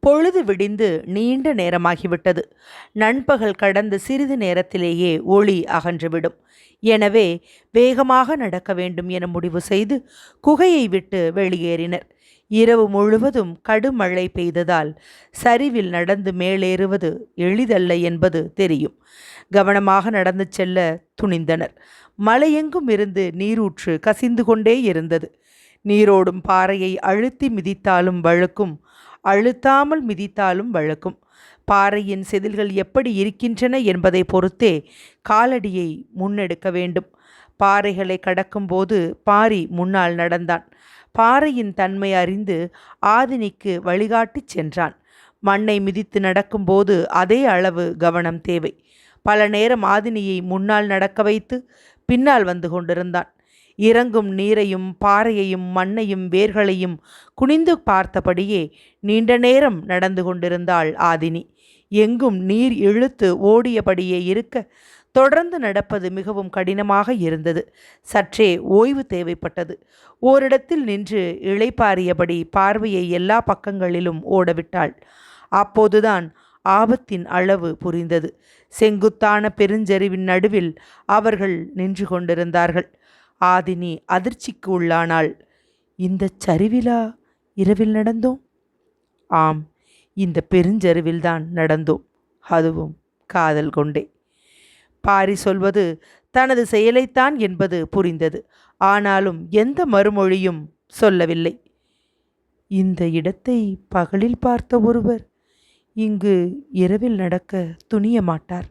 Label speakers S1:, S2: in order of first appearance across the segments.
S1: பொழுது விடிந்து நீண்ட நேரமாகிவிட்டது. நண்பகல் கடந்து சிறிது நேரத்திலேயே ஒளி அகன்றுவிடும். எனவே வேகமாக நடக்க வேண்டும் என முடிவு செய்து குகையை விட்டு வெளியேறினர். இரவு முழுவதும் கடுமழை பெய்ததால் சரிவில் நடந்து மேலேறுவது எளிதல்ல என்பது தெரியும். கவனமாக நடந்து செல்ல துணிந்தனர். மலையெங்கும் இருந்து நீரூற்று கசிந்து கொண்டே இருந்தது. நீரோடும் பாறையை அழுத்தி மிதித்தாலும் வழுக்கும் அழுத்தாமல் மிதித்தாலும் வழக்கும். பாறையின் செதில்கள் எப்படி இருக்கின்றன என்பதை பொறுத்தே காலடியை முன்னெடுக்க வேண்டும். பாறைகளை கடக்கும்போது பாரி முன்னால் நடந்தான். பாறையின் தன்மை அறிந்து ஆதினிக்கு வழிகாட்டிச் சென்றான். மண்ணை மிதித்து நடக்கும்போது அதே அளவு கவனம் தேவை. பல நேரம் ஆதினியை முன்னால் நடக்க வைத்து பின்னால் வந்து கொண்டிருந்தான். இறங்கும் நீரையும் பாறையையும் மண்ணையும் வேர்களையும் குனிந்து பார்த்தபடியே நீண்ட நேரம் நடந்து கொண்டிருந்தாள் ஆதினி. எங்கும் நீர் இழுத்து ஓடியபடியே இருக்க தொடர்ந்து நடப்பது மிகவும் கடினமாக இருந்தது. சற்றே ஓய்வு தேவைப்பட்டது. ஓரிடத்தில் நின்று இளைப்பாரியபடி பார்வையை எல்லா பக்கங்களிலும் ஓடவிட்டாள். அப்போதுதான் ஆபத்தின் அளவு புரிந்தது. செங்குத்தான பெருஞ்சரிவின் நடுவில் அவர்கள் நின்று கொண்டிருந்தார்கள். ஆதினி அதிர்ச்சிக்கு உள்ளானாள். இந்த சரிவிலா? இரவில் நடந்தோம்? ஆம் இந்த பெருஞ்சரிவில்தான் நடந்தோம் அதுவும் காதல் கொண்டே. பாரி சொல்வது தனது செயலைத்தான் என்பது புரிந்தது. ஆனாலும் எந்த மறுமொழியும் சொல்லவில்லை. இந்த இடத்தை பகலில் பார்த்த ஒருவர் இங்கு இரவில் நடக்க துணிய மாட்டார்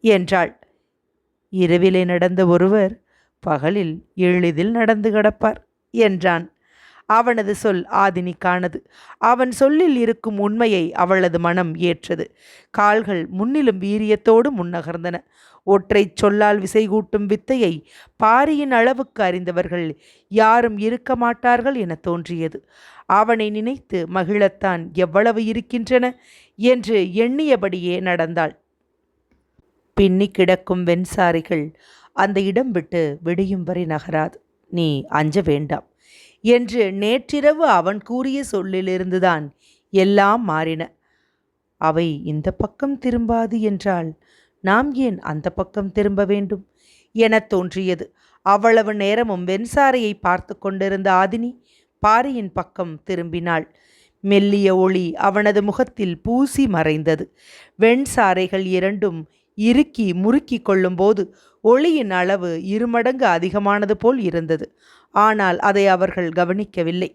S1: என்றாள். இரவிலே நடந்த ஒருவர் பகலில் எளிதில் நடந்து கிடப்பார் என்றான். அவனது சொல் ஆதினிக்கானது. அவன் சொல்லில் இருக்கும் உண்மையை அவளது மனம் ஏற்றது. கால்கள் முன்னிலும் வீரியத்தோடு முன்னகர்ந்தன. ஒற்றை சொல்லால் விசைகூட்டும் வித்தையை பாரியின் அளவுக்கு அறிந்தவர்கள் யாரும் இருக்க மாட்டார்கள் என தோன்றியது. அவனை நினைத்து மகிழத்தான் எவ்வளவு இருக்கின்றன என்று எண்ணியபடியே நடந்தாள். பின்னி கிடக்கும் வெண்சாரிகள் அந்த இடம் விட்டு விடியும் வரை நகராது. நீ அஞ்ச வேண்டாம். என்று நேற்றிரவு அவன் கூறிய சொல்லிலிருந்துதான் எல்லாம் மாறின. அவை இந்த பக்கம் திரும்பாது என்றால் நாம் ஏன் அந்த பக்கம் திரும்ப வேண்டும்? எனத் தோன்றியது. அவ்வளவு நேரமும் வெண்சாரையை பார்த்து கொண்டிருந்த ஆதினி பாரியின் பக்கம் திரும்பினாள். மெல்லிய ஒளி அவனது முகத்தில் பூசி மறைந்தது. வெண்சாரைகள் இரண்டும் இறுக்கி முறுக்கி கொள்ளும்போது ஒளியின் அளவு இருமடங்கு அதிகமானது போல் இருந்தது. ஆனால் அதை அவர்கள் கவனிக்கவில்லை.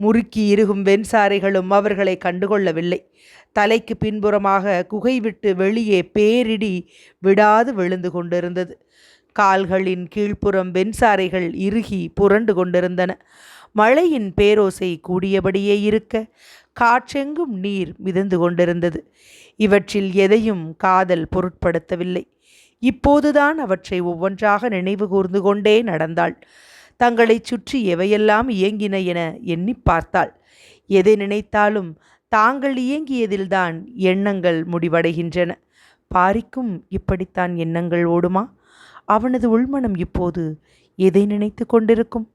S1: முறுக்கி இறுகும் வெண்சாரைகளும் அவர்களை கண்டுகொள்ளவில்லை. தலைக்கு பின்புறமாக குகை விட்டு வெளியே பேரிடி விடாது விழுந்து கொண்டிருந்தது. கால்களின் கீழ்ப்புறம் வெண்சாரைகள் இறுகி புரண்டு கொண்டிருந்தன. மழையின் பேரோசை கூடியபடியே இருக்க காற்றெங்கும் நீர் மிதந்து கொண்டிருந்தது. இவற்றில் எதையும் காதல் பொருட்படுத்தவில்லை. இப்போதுதான் அவற்றை ஒவ்வொன்றாக நினைவு கூர்ந்து கொண்டே நடந்தாள். தங்களைச் சுற்றி எவையெல்லாம் இயங்கின என எண்ணி பார்த்தாள். எதை நினைத்தாலும் தாங்கள் இயங்கியதில்தான் எண்ணங்கள் முடிவடைகின்றன. பாரிக்கும் இப்படித்தான் எண்ணங்கள் ஓடுமா? அவனது உள்மனம் இப்போது எதை நினைத்து கொண்டிருக்கும்?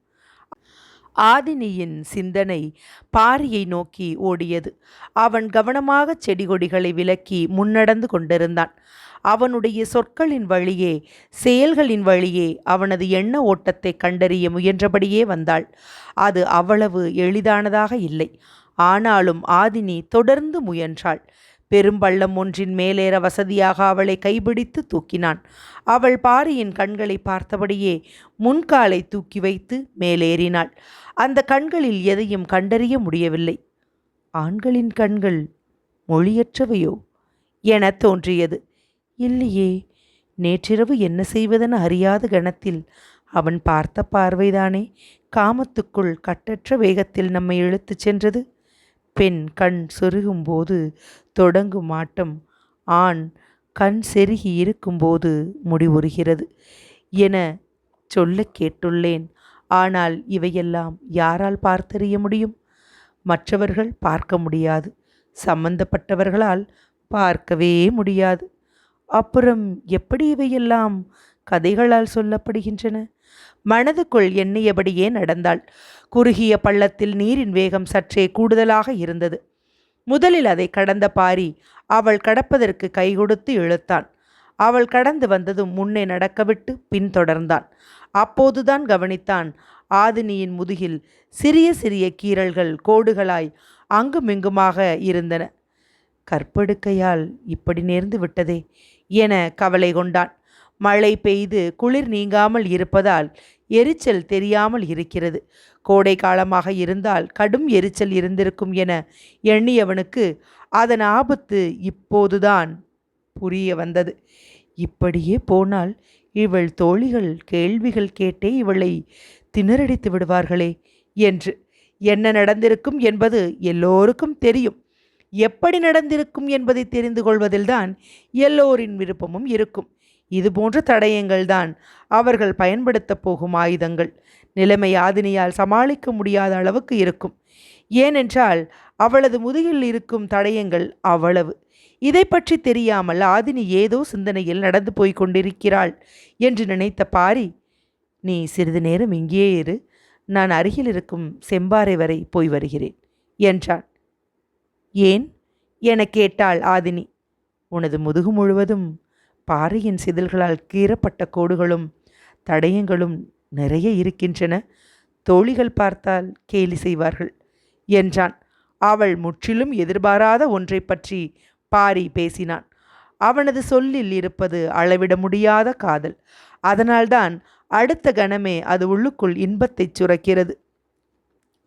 S1: ஆதினியின் சிந்தனை பாரியை நோக்கி ஓடியது. அவன் கவனமாக செடி கொடிகளை விலக்கி முன்னடந்து கொண்டிருந்தான். அவனுடைய சொற்களின் வழியே செயல்களின் வழியே அவனது எண்ண ஓட்டத்தை கண்டறிய முயன்றபடியே வந்தாள். அது அவ்வளவு எளிதானதாக இல்லை. ஆனாலும் ஆதினி தொடர்ந்து முயன்றாள். பெரும்பள்ளம் ஒன்றின் மேலேற வசதியாக அவளை கைபிடித்து தூக்கினான். அவள் பாரியின் கண்களை பார்த்தபடியே முன்காலை தூக்கி வைத்து மேலேறினாள். அந்த கண்களில் எதையும் கண்டறிய முடியவில்லை. ஆண்களின் கண்கள் மொழியற்றவையோ? என தோன்றியது. இல்லையே நேற்றிரவு என்ன செய்வதென அறியாத கணத்தில் அவன் பார்த்த பார்வைதானே. காமத்துக்குள் கட்டற்ற வேகத்தில் நம்மை இழுத்துச் சென்றது. பெண் கண் சொருகும்போது தொடங்கும் ஆட்டம். ஆண் கண் செருகி இருக்கும்போது முடிவுறுகிறது என சொல்ல கேட்டுள்ளேன். ஆனால் இவையெல்லாம் யாரால் பார்த்தறிய முடியும்? மற்றவர்கள் பார்க்க முடியாது. சம்பந்தப்பட்டவர்களால் பார்க்கவே முடியாது. அப்புறம் எப்படி இவையெல்லாம் கதைகளால் சொல்லப்படுகின்றன? மனதுக்குள் எண்ணியபடியே நடந்தாள். குறுகிய பள்ளத்தில் நீரின் வேகம் சற்றே கூடுதலாக இருந்தது. முதலில் அதை கடந்த பாரி அவள் கடப்பதற்கு கை கொடுத்து இழுத்தான். அவள் கடந்து வந்ததும் முன்னே நடக்கவிட்டு பின்தொடர்ந்தான் அப்போதுதான் கவனித்தான் ஆதினியின் முதுகில் சிறிய சிறிய கீறல்கள் கோடுகளாய் அங்குமிங்குமாக இருந்தன. கற்படுக்கையால் இப்படி நேர்ந்து விட்டதே என கவலை கொண்டான். மழை பெய்து குளிர் நீங்காமல் இருப்பதால் எரிச்சல் தெரியாமல் இருக்கிறது. கோடை காலமாக இருந்தால் கடும் எரிச்சல் இருந்திருக்கும் என எண்ணியவனுக்கு அதன் ஆபத்து இப்போதுதான் புரிய வந்தது. இப்படியே போனால் இவள் தோழிகள் கேள்விகள் கேட்டே இவளை திணறடித்து விடுவார்களே என்று. என்ன நடந்திருக்கும் என்பது எல்லோருக்கும் தெரியும். எப்படி நடந்திருக்கும் என்பதை தெரிந்து கொள்வதில்தான் எல்லோரின் விருப்பமும் இருக்கும். இது போன்ற தடயங்கள்தான் அவர்கள் பயன்படுத்தப் போகும் ஆயுதங்கள். நிலைமை ஆதினியால் சமாளிக்க முடியாத அளவுக்கு இருக்கும். ஏனென்றால் அவளது முதுகில் இருக்கும் தடயங்கள் அவ்வளவு. இதை பற்றி தெரியாமல் ஆதினி ஏதோ சிந்தனையில் நடந்து போய் கொண்டிருக்கிறாள் என்று நினைத்த பாரி நீ சிறிது நேரம் இங்கேயே இரு. நான் அருகில் இருக்கும் செம்பாறை வரை போய் வருகிறேன் என்றான். ஏன்? என கேட்டாள் ஆதினி. உனது முதுகு முழுவதும் பாறையின் சிதில்களால் கீறப்பட்ட கோடுகளும் தடயங்களும் நிறைய இருக்கின்றன. தோழிகள் பார்த்தால் கேலி செய்வார்கள். என்றான். அவள் முற்றிலும் எதிர்பாராத ஒன்றை பற்றி பாரி பேசினான். அவனது சொல்லில் இருப்பது அளவிட முடியாத காதல். அதனால்தான் அடுத்த கணமே அது உள்ளுக்குள் இன்பத்தைச் சுரக்கிறது.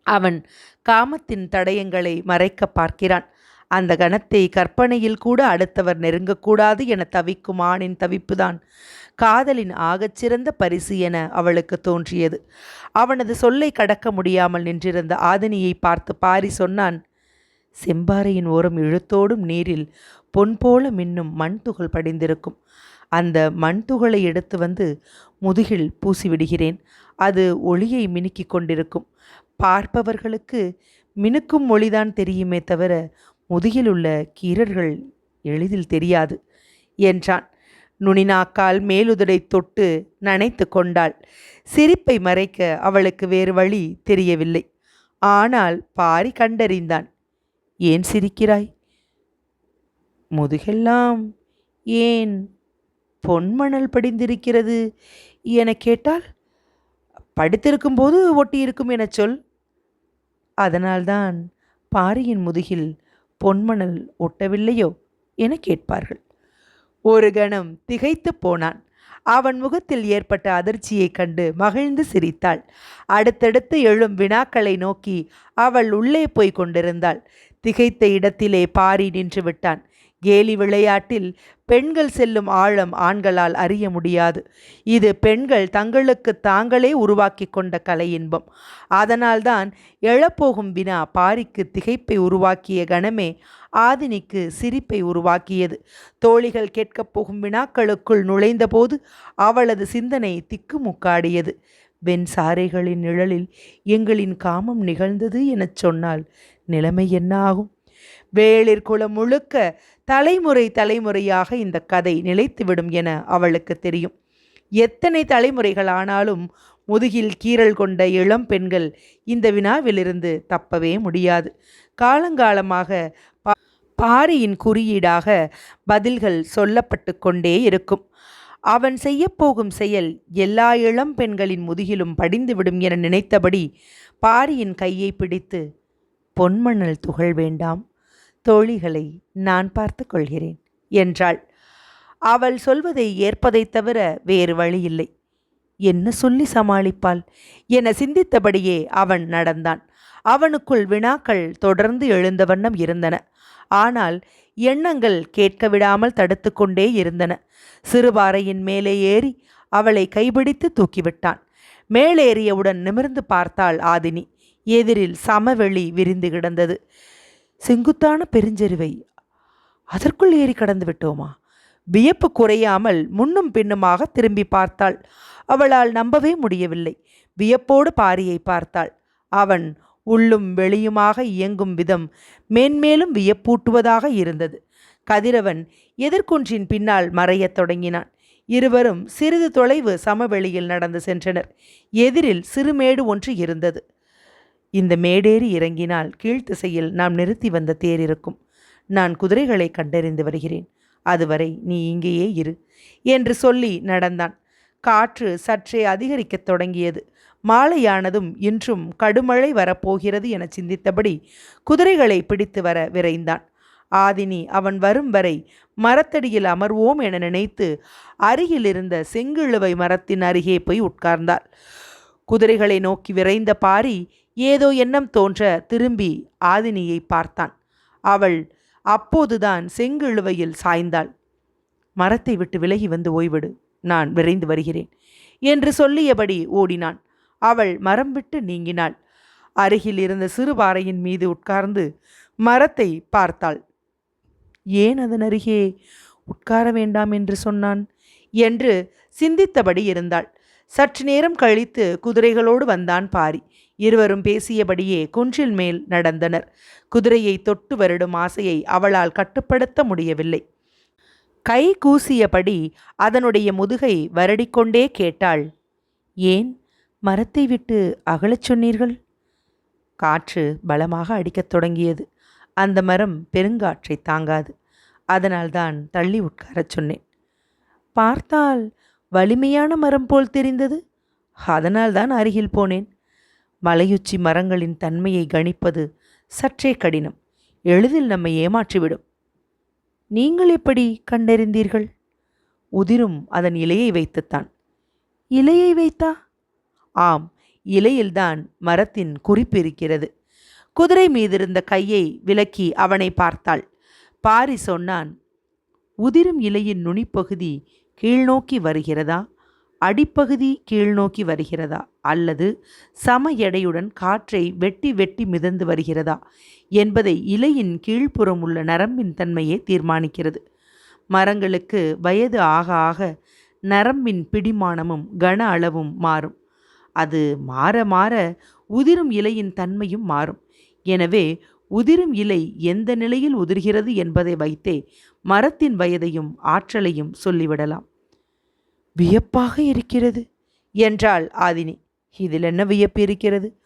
S1: அவன் காமத்தின் தடயங்களை மறைக்க பார்க்கிறான். அந்த கணத்தை கற்பனையில் கூட அடுத்தவர் நெருங்கக்கூடாது என தவிக்கும் ஆணின் தவிப்புதான். காதலின் ஆகச்சிறந்த பரிசு என அவளுக்கு தோன்றியது. அவனது சொல்லை கடக்க முடியாமல் நின்றிருந்த ஆதினியை பார்த்து பாரி சொன்னான் செம்பாறையின் ஓரம் இழுத்தோடும் நீரில் பொன் போல மின்னும் மண் துகள் படிந்திருக்கும். அந்த மண் துகளை எடுத்து வந்து முதுகில் பூசிவிடுகிறேன். அது ஒளியை மினுக்கிக் கொண்டிருக்கும். பார்ப்பவர்களுக்கு மினுக்கும் மொழிதான் தெரியுமே தவிர முதுகிலுள்ள கீரர்கள் எளிதில் தெரியாது என்றான். நுனிநாக்கால் மேலுதடை தொட்டு நனைத்து கொண்டாள். சிரிப்பை மறைக்க அவளுக்கு வேறு வழி தெரியவில்லை. ஆனால் பாரி கண்டறிந்தான். ஏன் சிரிக்கிறாய்? முதுகெல்லாம் ஏன் பொன்மணல் படிந்திருக்கிறது என கேட்டால் படித்திருக்கும்போது ஒட்டியிருக்கும் எனச் சொல். அதனால்தான் பாரியின் முதுகில் பொன்மணல் ஒட்டவில்லையோ? என கேட்பார்கள். ஒரு கணம் திகைத்து போனான். அவன் முகத்தில் ஏற்பட்ட அதிர்ச்சியைக் கண்டு மகிழ்ந்து சிரித்தாள். அடுத்தடுத்து எழும் வினாக்களை நோக்கி அவள் உள்ளே போய் கொண்டிருந்தாள். திகைத்த இடத்திலே பாரி நின்று விட்டான். கேலி விளையாட்டில் பெண்கள் செல்லும் ஆழம் ஆண்களால் அறிய முடியாது. இது பெண்கள் தங்களுக்கு தாங்களே உருவாக்கி கொண்ட கலை இன்பம். அதனால்தான் எழப்போகும் வினா பாரிக்கு திகைப்பை உருவாக்கிய கணமே ஆதினிக்கு சிரிப்பை உருவாக்கியது. தோழிகள் கேட்கப் போகும் வினாக்களுக்குள் நுழைந்தபோது அவளது சிந்தனை திக்குமுக்காடியது. வெண் சாரைகளின் நிழலில் எங்களின் காமம் நிகழ்ந்தது எனச் சொன்னால் நிலைமை என்ன ஆகும்? வேளிர் குளம் முழுக்க தலைமுறை தலைமுறையாக இந்த கதை நிலைத்துவிடும் என அவளுக்கு தெரியும். எத்தனை தலைமுறைகள் ஆனாலும் முதுகில் கீறல் கொண்ட இளம் பெண்கள் இந்த வினாவிலிருந்து தப்பவே முடியாது. காலங்காலமாக பாரியின் குறியீடாக பதில்கள் சொல்லப்பட்டு கொண்டே இருக்கும். அவன் செய்யப்போகும் செயல் எல்லா இளம் பெண்களின் முதுகிலும் படிந்துவிடும் என நினைத்தபடி பாரியின் கையை பிடித்து பொன்மணல் துகள் வேண்டாம். தோழிகளை நான் பார்த்து கொள்கிறேன் என்றாள். அவள் சொல்வதை ஏற்பதைத் தவிர வேறு வழியில்லை என்ன சொல்லி சமாளிப்பாள்? என சிந்தித்தபடியே அவன் நடந்தான். அவனுக்குள் வினாக்கள் தொடர்ந்து எழுந்த வண்ணம் இருந்தன. ஆனால் எண்ணங்கள் கேட்க விடாமல் தடுத்து கொண்டே இருந்தன. சிறுபாறையின் மேலே ஏறி அவளை கைபிடித்து தூக்கிவிட்டான். மேலேறியவுடன் நிமிர்ந்து பார்த்தாள் ஆதினி. எதிரில் சமவெளி விரிந்து கிடந்தது. செங்குத்தான பெருஞ்செருவை. அதற்குள் ஏறி கடந்து விட்டோமா? வியப்பு குறையாமல் முன்னும் பின்னுமாக திரும்பி பார்த்தாள். அவளால் நம்பவே முடியவில்லை. வியப்போடு பாரியை பார்த்தாள். அவன் உள்ளும் வெளியுமாக இயங்கும் விதம் மேன்மேலும் வியப்பூட்டுவதாக இருந்தது. கதிரவன் எதிர்குன்றின் பின்னால் மறையத் தொடங்கினான். இருவரும் சிறிது தொலைவு சமவெளியில் நடந்து சென்றனர். எதிரில் சிறுமேடு ஒன்று இருந்தது. இந்த மேடேறி இறங்கினால் கீழ்த்திசையில் நாம் நிறுத்தி வந்த தேர் இருக்கும். நான் குதிரைகளை கண்டறிந்து வருகிறேன். அதுவரை நீ இங்கேயே இரு என்று சொல்லி நடந்தான். காற்று சற்றே அதிகரிக்கத் தொடங்கியது. மாலையானதும் இன்றும் கடுமழை வரப்போகிறது என சிந்தித்தபடி குதிரைகளை பிடித்து வர விரைந்தான். ஆதினி அவன் வரும் வரை மரத்தடியில் அமர்வோம் என நினைத்து அருகிலிருந்த செங்கிழுவை மரத்தின் அருகே போய் உட்கார்ந்தாள். குதிரைகளை நோக்கி விரைந்த பாரி ஏதோ எண்ணம் தோன்ற திரும்பி ஆதினியை பார்த்தான். அவள் அப்போதுதான் செங்கிழுவையில் சாய்ந்தாள். மரத்தை விட்டு விலகி வந்து ஓய்விடு நான் விரைந்து வருகிறேன் என்று சொல்லியபடி ஓடினான். அவள் மரம் விட்டு நீங்கினாள். அருகில் இருந்த சிறுபாறையின் மீது உட்கார்ந்து மரத்தை பார்த்தாள். ஏன் அதன் அருகே உட்கார வேண்டாம் என்று சொன்னான்? என்று சிந்தித்தபடி இருந்தாள். சற்று நேரம் கழித்து குதிரைகளோடு வந்தான் பாரி. இருவரும் பேசியபடியே குன்றில் மேல் நடந்தனர். குதிரையை தொட்டு வருடும் ஆசையை அவளால் கட்டுப்படுத்த முடியவில்லை. கை கூசியபடி அதனுடைய முதுகை வருடிக்கொண்டே கேட்டாள் ஏன் மரத்தை விட்டு அகலச் சொன்னீர்கள்? காற்று பலமாக அடிக்கத் தொடங்கியது. அந்த மரம் பெருங்காற்றை தாங்காது. அதனால்தான் தள்ளி உட்காரச் சொன்னேன். பார்த்தால் வலிமையான மரம் போல் தெரிந்தது. அதனால்தான் அருகில் போனேன். மலையுச்சி மரங்களின் தன்மையை கணிப்பது சற்றே கடினம். எளிதில் நம்மை ஏமாற்றிவிடும். நீங்கள் எப்படி கண்டறிந்தீர்கள்? உதிரும் அதன் இலையை வைத்துத்தான். இலையை வைத்தா? ஆம் இலையில்தான் மரத்தின் குறிப்பு இருக்கிறது. குதிரை மீதிருந்த கையை விலக்கி அவனை பார்த்தாள். பாரி சொன்னான் உதிரும் இலையின் நுனிப்பகுதி கீழ்நோக்கி வருகிறதா? அடிப்பகுதி கீழ்நோக்கி வருகிறதா அல்லது சம எடையுடன் காற்றை வெட்டி வெட்டி மிதந்து வருகிறதா என்பதை இலையின் கீழ்ப்புறம் உள்ள நரம்பின் தன்மையே தீர்மானிக்கிறது. மரங்களுக்கு வயது ஆக ஆக நரம்பின் பிடிமானமும் கன அளவும் மாறும். அது மாற மாற உதிரும் இலையின் தன்மையும் மாறும். எனவே உதிரும் இலை எந்த நிலையில் உதிர்கிறது என்பதை வைத்தே மரத்தின் வயதையும் ஆற்றலையும் சொல்லிவிடலாம். வியப்பாக இருக்கிறது. என்றாள் ஆதினி. இதில் என்ன வியப்பு இருக்கிறது?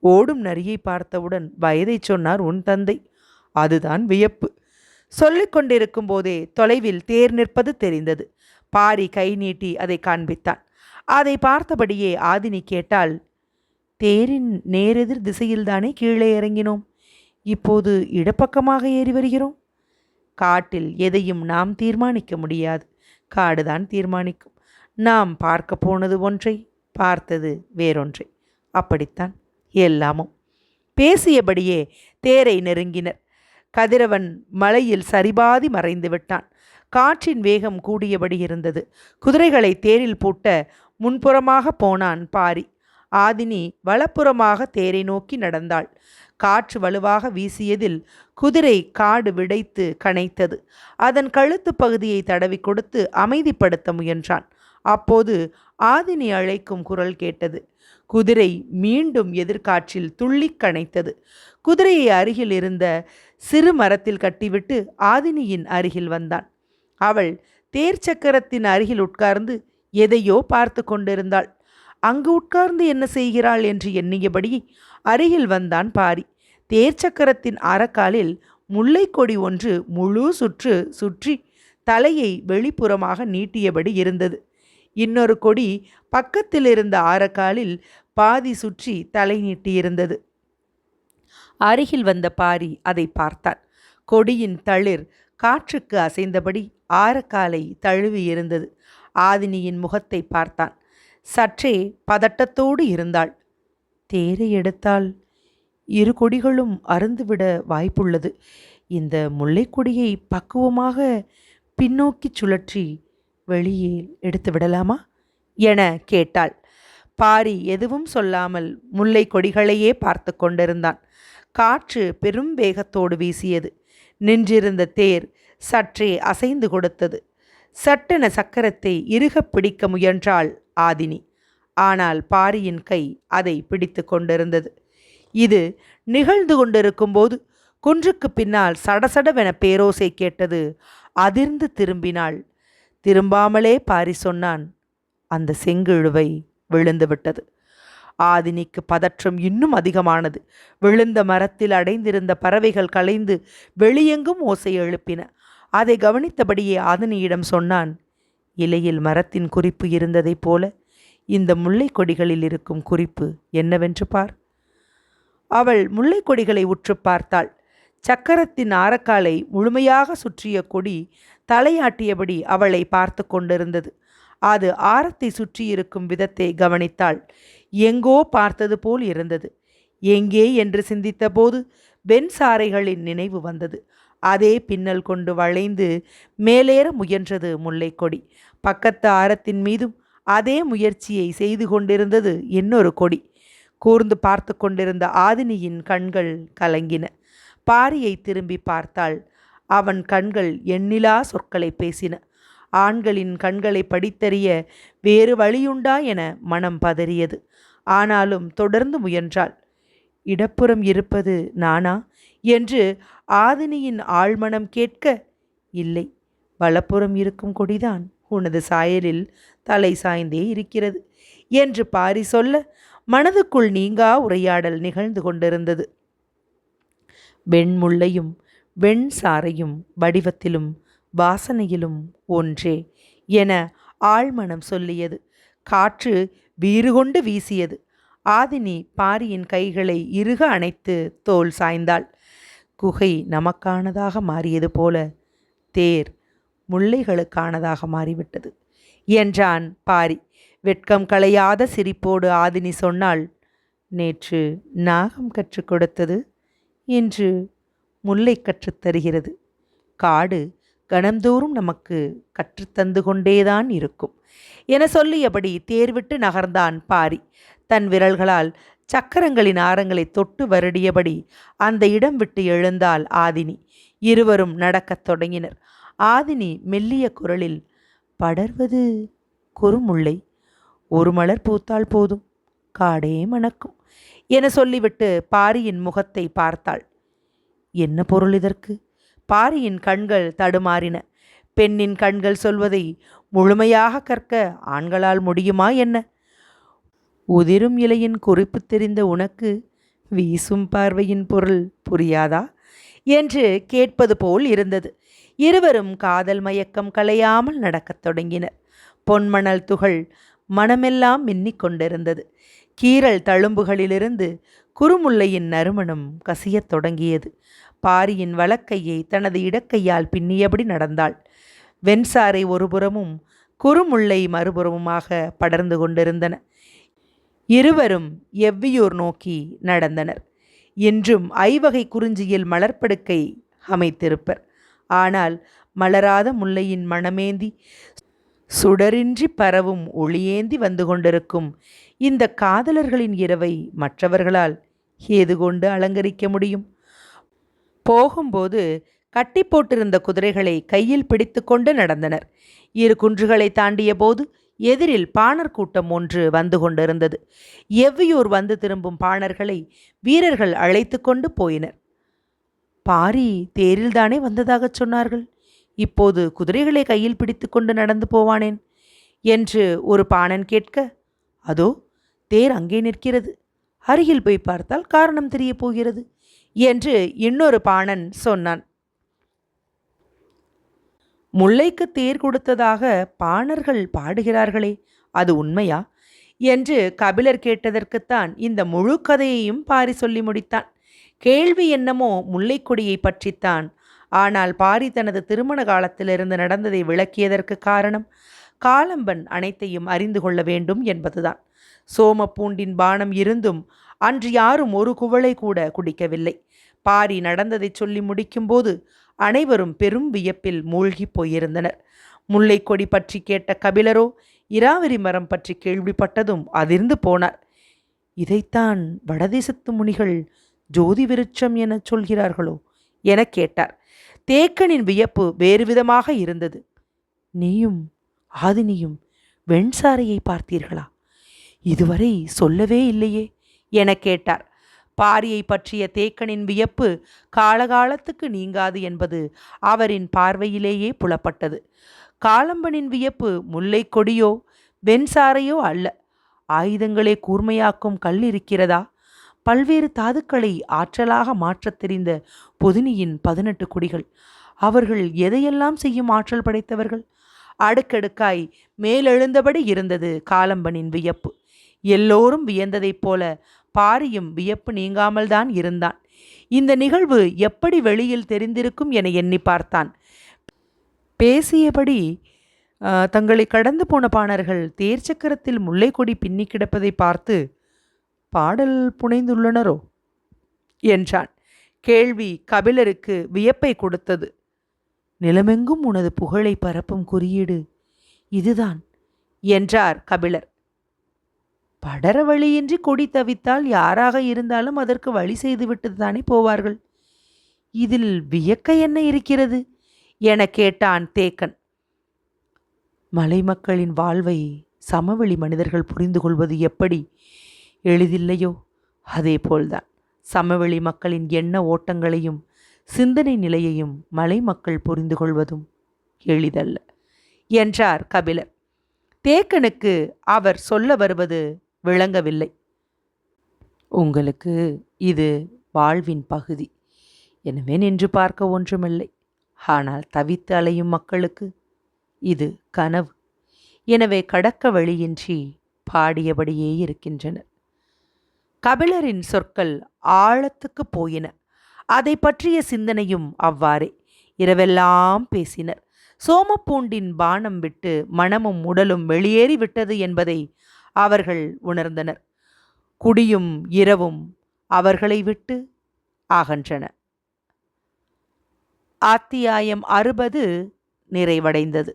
S1: ஓடும் நரியை பார்த்தவுடன் வயதை சொன்னார் உன் தந்தை. அதுதான் வியப்பு. சொல்லிக் கொண்டிருக்கும் போதே தொலைவில் தேர் நிற்பது தெரிந்தது. பாரி கை நீட்டி அதை காண்பித்தான். அதை பார்த்தபடியே ஆதினி கேட்டால் தேரின் நேரெதிர் திசையில்தானே கீழே இறங்கினோம்? இப்போது இடப்பக்கமாக ஏறி வருகிறோம்? காட்டில் எதையும் நாம் தீர்மானிக்க முடியாது. காடுதான் தீர்மானிக்கும். நாம் பார்க்க போனது ஒன்றை பார்த்தது வேறொன்றை. அப்படித்தான் எல்லாமும். பேசியபடியே தேரை நெருங்கினர். கதிரவன் மலையில் சரிபாதி மறைந்து விட்டான். காற்றின் வேகம் கூடியபடி இருந்தது. குதிரைகளை தேரில் பூட்ட முன்புறமாக போனான் பாரி. ஆதினி வலப்புறமாக தேரை நோக்கி நடந்தாள். காற்று வலுவாக வீசியதில் குதிரை காடு விடைத்து கனைத்தது. அதன் கழுத்து பகுதியை தடவி கொடுத்து அமைதிப்படுத்த முயன்றான். அப்போது ஆதினி அழைக்கும் குரல் கேட்டது. குதிரை மீண்டும் எதிர்காற்றில் துள்ளி கனைத்தது. குதிரையை அருகில் இருந்த சிறு மரத்தில் கட்டிவிட்டு ஆதினியின் அருகில் வந்தான். அவள் தேர் சக்கரத்தின் அருகில் உட்கார்ந்து எதையோ பார்த்து கொண்டிருந்தாள். அங்கு உட்கார்ந்து என்ன செய்கிறாள் என்று எண்ணியபடி அருகில் வந்தான் பாரி. தேர் சக்கரத்தின் அறக்காலில் முல்லை கொடி ஒன்று முழு சுற்று சுற்றி தலையை வெளிப்புறமாக நீட்டியபடி இருந்தது. இன்னொரு கொடி பக்கத்தில் இருந்த ஆரக்காலில் பாதி சுற்றி தலை நீட்டியிருந்தது. அருகில் வந்த பாரி அதை பார்த்தான். கொடியின் தளிர் காற்றுக்கு அசைந்தபடி ஆரக்காலை தழுவி இருந்தது. ஆதினியின் முகத்தை பார்த்தான். சற்றே பதட்டத்தோடு இருந்தாள். தேரை எடுத்தால் இரு கொடிகளும் அருந்துவிட வாய்ப்புள்ளது. இந்த முல்லைக்கொடியை பக்குவமாக பின்னோக்கி சுழற்றி வெளியே எடுத்து விடலாமா? என கேட்டாள். பாரி எதுவும் சொல்லாமல் முல்லை கொடிகளையே பார்த்து கொண்டிருந்தான். காற்று பெரும் வேகத்தோடு வீசியது. நின்றிருந்த தேர் சற்றே அசைந்து கொடுத்தது. சட்டென சக்கரத்தை இறுகப் பிடிக்க முயன்றாள் ஆதினி. ஆனால் பாரியின் கை அதை பிடித்து கொண்டிருந்தது. இது நிகழ்ந்து கொண்டிருக்கும்போது குன்றுக்கு பின்னால் சடசடவென பேரோசை கேட்டது அதிர்ந்து திரும்பினாள் திரும்பாமலே பாரி சொன்னான். அந்த செங்கிழுவை விழுந்துவிட்டது ஆதினிக்கு பதற்றம் இன்னும் அதிகமானது. விழுந்த மரத்தில் அடைந்திருந்த பறவைகள் கலைந்து வெளியெங்கும் ஓசை எழுப்பின. அதை கவனித்தபடியே ஆதினியிடம் சொன்னான் இலையில் மரத்தின் குறிப்பு இருந்ததைப் போல இந்த முல்லை கொடிகளில் இருக்கும் குறிப்பு என்னவென்று பார். அவள் முல்லை கொடிகளை உற்று பார்த்தாள். சக்கரத்தின் ஆரக்காலை முழுமையாக சுற்றிய கொடி தலையாட்டியபடி அவளை பார்த்து கொண்டிருந்தது. அது ஆரத்தை சுற்றியிருக்கும் விதத்தை கவனித்தாள். எங்கோ பார்த்தது போல் இருந்தது. எங்கே என்று சிந்தித்தபோது வெண் சாரைகளின் நினைவு வந்தது. அதே பின்னல் கொண்டு வளைந்து மேலேற முயன்றது முல்லைக்கொடி. பக்கத்து ஆரத்தின் மீதும் அதே முயற்சியை செய்து கொண்டிருந்தது இன்னொரு கொடி. கூர்ந்து பார்த்து கொண்டிருந்த ஆதினியின் கண்கள் கலங்கின. பாரியை திரும்பி பார்த்தாள். அவன் கண்கள் எண்ணிலா சொற்களை பேசின. ஆண்களின் கண்களை படித்தறிய வேறு வழியுண்டா என மனம் பதறியது. ஆனாலும் தொடர்ந்து முயன்றாள். இடப்புறம் இருப்பது நானா? என்று ஆதினியின் ஆழ்மனம் கேட்க இல்லை வலப்புறம் இருக்கும் கொடிதான். உனது சாயலில் தலை சாய்ந்தே இருக்கிறது என்று பாரி சொல்ல மனதுக்குள் நீங்கா உரையாடல் நிகழ்ந்து கொண்டிருந்தது. வெண்முள்ளையும் வெண் சாரையும் வடிவத்திலும் வாசனையிலும் ஒன்றே என ஆழ்மனம் சொல்லியது. காற்று வீறு கொண்டு வீசியது. ஆதினி பாரியின் கைகளை இறுக அணைத்து தோல் சாய்ந்தாள். குகை நமக்கானதாக மாறியது போல தேர் முல்லைகளுக்கானதாக மாறிவிட்டது என்றான் பாரி. வெட்கம் களையாத சிரிப்போடு ஆதினி சொன்னாள் நேற்று நாகம் கற்றுக் கொடுத்தது இன்று முல்லை கற்றுத்தருகிறது காடு கணந்தோறும் நமக்கு கற்றுத்தந்து கொண்டேதான் இருக்கும். என சொல்லியபடி தேர்விட்டு நகர்ந்தான் பாரி. தன் விரல்களால் சக்கரங்களின் ஆரங்களை தொட்டு வருடியபடி அந்த இடம் விட்டு எழுந்தாள் ஆதினி. இருவரும் நடக்கத் தொடங்கினர். ஆதினி மெல்லிய குரலில் படர்வது குறுமுல்லை. ஒரு மலர் பூத்தால் போதும். காடே மணக்கும் என சொல்லிவிட்டு பாரியின் முகத்தை பார்த்தாள். என்ன பொருள் இதற்கு? பாரியின் கண்கள் தடுமாறின. பெண்ணின் கண்கள் சொல்வதை முழுமையாக கற்க ஆண்களால் முடியுமா என்ன? உதிரும் இலையின் குறிப்பு தெரிந்த உனக்கு வீசும் பார்வையின் பொருள் புரியாதா? என்று கேட்பது போல் இருந்தது. இருவரும் காதல் மயக்கம் கலையாமல் நடக்கத் தொடங்கினர். பொன்மணல் துகள் மனமெல்லாம் மின்னிக் கொண்டிருந்தது. கீரல் தழும்புகளிலிருந்து குறுமுல்லையின் நறுமணம் கசியத் தொடங்கியது. பாரியின் வலக்கையை தனது இடக்கையால் பின்னியபடி நடந்தாள். வெண்சாரை ஒருபுறமும் குறுமுல்லை மறுபுறமுமாக படர்ந்து கொண்டிருந்தன. இருவரும் எவ்வியூர் நோக்கி நடந்தனர். என்றும் ஐவகை குறிஞ்சியில் மலர்ப்படுக்கை அமைத்திருப்பர். ஆனால் மலராத முல்லையின் மணமேந்தி சுடரின்றி பரவும் ஒளியேந்தி வந்து கொண்டிருக்கும் இந்த காதலர்களின் இரவை மற்றவர்களால் ஏது கொண்டு அலங்கரிக்க முடியும்? போகும்போது கட்டி போட்டிருந்த குதிரைகளை கையில் பிடித்து கொண்டு நடந்தனர். இரு குன்றுகளை தாண்டிய போது எதிரில் பாணர் கூட்டம் ஒன்று வந்து கொண்டிருந்தது. எவ்வியூர் வந்து திரும்பும் பாணர்களை வீரர்கள் அழைத்து கொண்டு போயினர். பாரி தேரில்தானே வந்ததாகச் சொன்னார்கள். இப்போது குதிரைகளை கையில் பிடித்து கொண்டு நடந்து போவானேன்? என்று ஒரு பாணன் கேட்க அதோ தேர் அங்கே நிற்கிறது. அருகில் போய் பார்த்தால் காரணம் தெரிய போகிறது. என்று இன்னொரு பாணன் சொன்னான். முல்லைக்கு தேர் கொடுத்ததாக பாணர்கள் பாடுகிறார்களே அது உண்மையா? என்று கபிலர் கேட்டதற்குத்தான் இந்த முழு கதையையும் பாரி சொல்லி முடித்தான். கேள்வி என்னமோ முல்லைக்கொடியை பற்றித்தான். ஆனால் பாரி தனது திருமண காலத்திலிருந்து நடந்ததை விளக்கியதற்கு காரணம் காலம்பன் அனைத்தையும் அறிந்து கொள்ள வேண்டும் என்பதுதான். சோமப்பூண்டின் பானம் இருந்தும் அன்று யாரும் ஒரு குவளை கூட குடிக்கவில்லை. பாரி நடந்ததை சொல்லி முடிக்கும்போது அனைவரும் பெரும் வியப்பில் மூழ்கி போயிருந்தனர். முல்லைக்கொடி பற்றி கேட்ட கபிலரோ இராவரி மரம் பற்றி கேள்விப்பட்டதும் அதிர்ந்து போனார். இதைத்தான் வடதேசத்து முனிகள் ஜோதி விருட்சம் என சொல்கிறார்களோ? என கேட்டார். தேக்கனின் வியப்பு வேறு விதமாக இருந்தது. நீயும் ஆதினியும் வெண்சாரையை பார்த்தீர்களா? இதுவரை சொல்லவே இல்லையே என கேட்டார். பாரியை பற்றிய தேக்கனின் வியப்பு காலகாலத்துக்கு நீங்காது என்பது அவரின் பார்வையிலேயே புலப்பட்டது. காலம்பனின் வியப்பு முல்லை கொடியோ வெண்சாரையோ அல்ல. ஆயுதங்களே கூர்மையாக்கும் கல் இருக்கிறதா? பல்வேறு தாதுக்களை ஆற்றலாக மாற்றத் தெரிந்த பொதினியின் பதினெட்டு குடிகள். அவர்கள் எதையெல்லாம் செய்யும் ஆற்றல் படைத்தவர்கள்? அடுக்கடுக்காய் மேலெழுந்தபடி இருந்தது காலம்பனின் வியப்பு. எல்லோரும் வியந்ததைப் போல பாரியும் வியப்பு நீங்காமல்தான் இருந்தான். இந்த நிகழ்வு எப்படி வெளியில் தெரிந்திருக்கும் என எண்ணி பார்த்தான். பேசியபடி தங்களை கடந்து போன பாணர்கள் தேர்ச்சக்கரத்தில் முல்லைக்கொடி பின்னி கிடப்பதை பார்த்து பாடல் புனைந்துள்ளனரோ? என்றான். கேள்வி கபிலருக்கு வியப்பை கொடுத்தது. நிலமெங்கும் உனது புகழை பரப்பும் குறியீடு இதுதான் என்றார் கபிலர். படர வழியின்றி கொடி தவித்தால் யாராக இருந்தாலும் அதற்கு வழி செய்துவிட்டு தானே போவார்கள்? இதில் வியக்க என்ன இருக்கிறது? என கேட்டான் தேக்கன். மலை மக்களின் வாழ்வை சமவெளி மனிதர்கள் புரிந்து கொள்வது எப்படி? எளிதில்லையோ? அதே போல்தான். சமவெளி மக்களின் எண்ண ஓட்டங்களையும் சிந்தனை நிலையையும் மலை மக்கள் புரிந்து கொள்வதும் எளிதல்ல என்றார் கபிலர். தேக்கனுக்கு அவர் சொல்ல வருவது விளங்கவில்லை. உங்களுக்கு இது வாழ்வின் பகுதி. எனவே நின்று பார்க்க ஒன்றுமில்லை. ஆனால் தவித்து அலையும் மக்களுக்கு இது கனவு. எனவே கடக்க வழியின்றி பாடியபடியே இருக்கின்றனர். கபிலரின் சொற்கள் ஆழத்துக்கு போயின. அதை பற்றிய சிந்தனையும் அவ்வாறே. இரவெல்லாம் பேசினர். சோமப்பூண்டின் பானம் விட்டு மனமும் உடலும் வெளியேறி விட்டது என்பதை அவர்கள் உணர்ந்தனர். குடியும் இரவும் அவர்களை விட்டு ஆகின்றன. அத்தியாயம் அறுபது நிறைவடைந்தது.